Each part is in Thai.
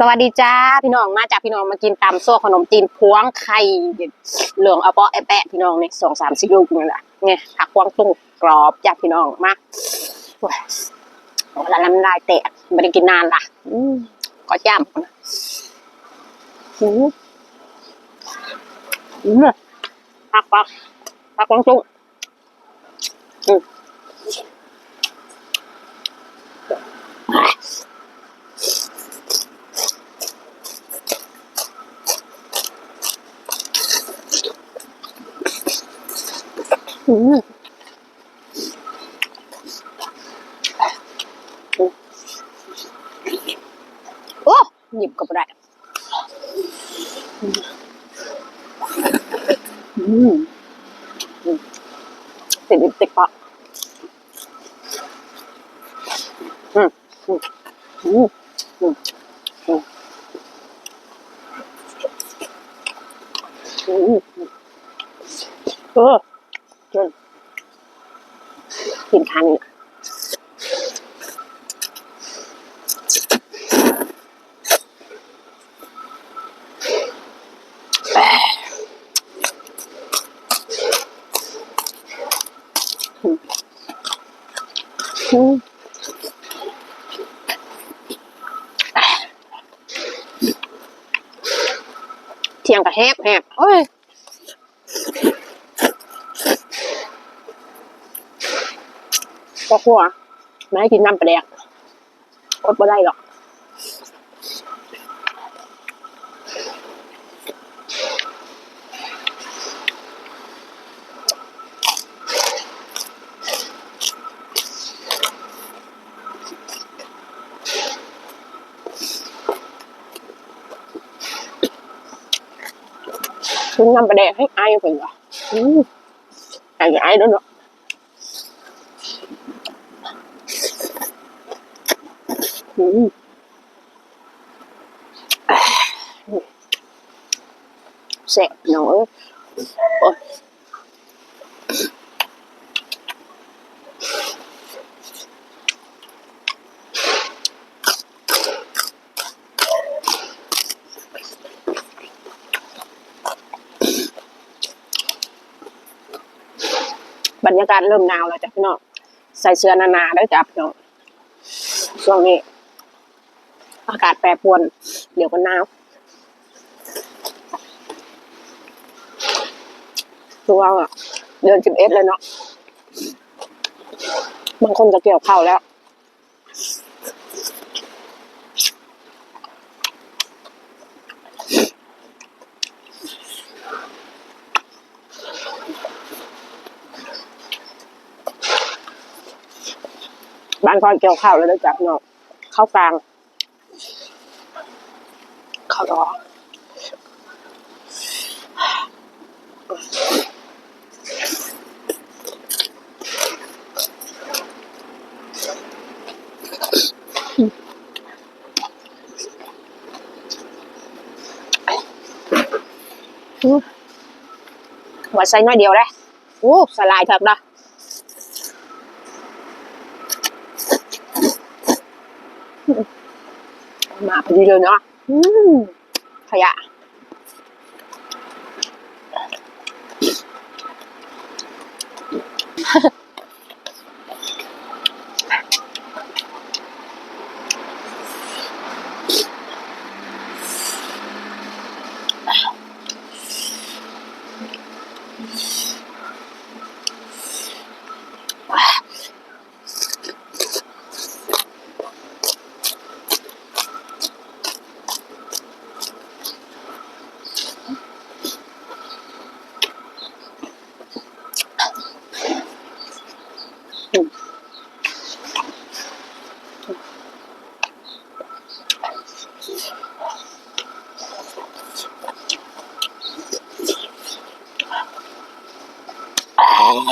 สวัสดีจ้าพี่น้องมาจากพี่น้องมากินตำโซ่ขนมจีนพวงไข่เหลืองเอาเปาะไอแปะพี่น้องเนี่ยสองสามสิบลูกนี่แหละเนี่ยผักพวงตุ้งกรอบจากพี่น้องมาโอ้ยแล้วน้ำลายแตกไม่ได้กินนานละก็ย่ำนะอืมอืมผักผักผักพวงตุ้งอืม อืม โอ้หยิบก็ไม่ได้อืมอืมติดลิปสติกปะอืมอืมอืมอืมอืมอืมเออ กินทานนี่อืมเที่ยงกับแฮบแฮบเอ้ย ก็ขัวไม่ให้กินน้ำปลาแดกอดบ่ได้หรอกกินน้ำปลาแดกให้ไอายเป็นเหรออืมไอไอายด้วยเนาะ อืม แซ่บเนาะเอ้ยโอ้ยบรรยากาศเริ่มหนาวแล้วจ้ะพี่น้องใส่เสื้อหนาๆแล้วจ้ะพี่น้องช่วงนี้ อากาศแปรปรวน เดี๋ยวก็หนาวคือว่าอะเดือนสิบเอ็ดเลยเนาะบางคนจะเกี่ยวข้าวแล้วบ้านคอยเกี่ยวข้าวแล้วจ๊ะพี่น้องข้าวกลาง ข้าวรออืมว่าใส่น้อยเดียวได้อู้สลายเถอะนะมาพอดีเลยเนาะ อืมข มั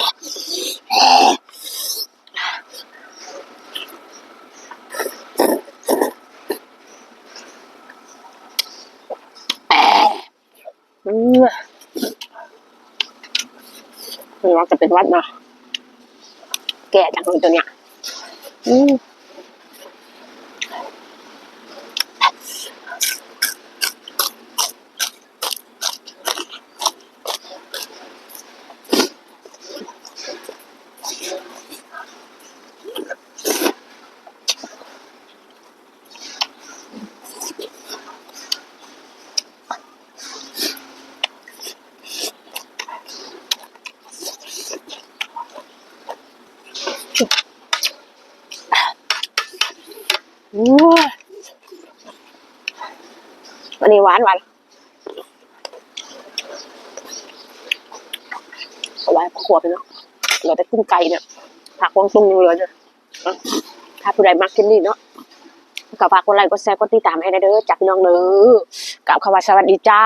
นว่าจะเป็นวัดเนาะแก่จังเลยตัวเนี้ยอืม วันนี้หวานหวานเอาไว้พอขวบไปเนาะเหลือแต่กุ้งไก่เนี่ยผักวงตุ้งยังเหลือเนี่ยอะถ้าผู้ใดมักกินนี่เนาะก็ฝากกดไลค์กดแชร์กดติดตามให้ได้เด้อจากพี่น้องเด้อกับคำว่าสวัสดีจ้า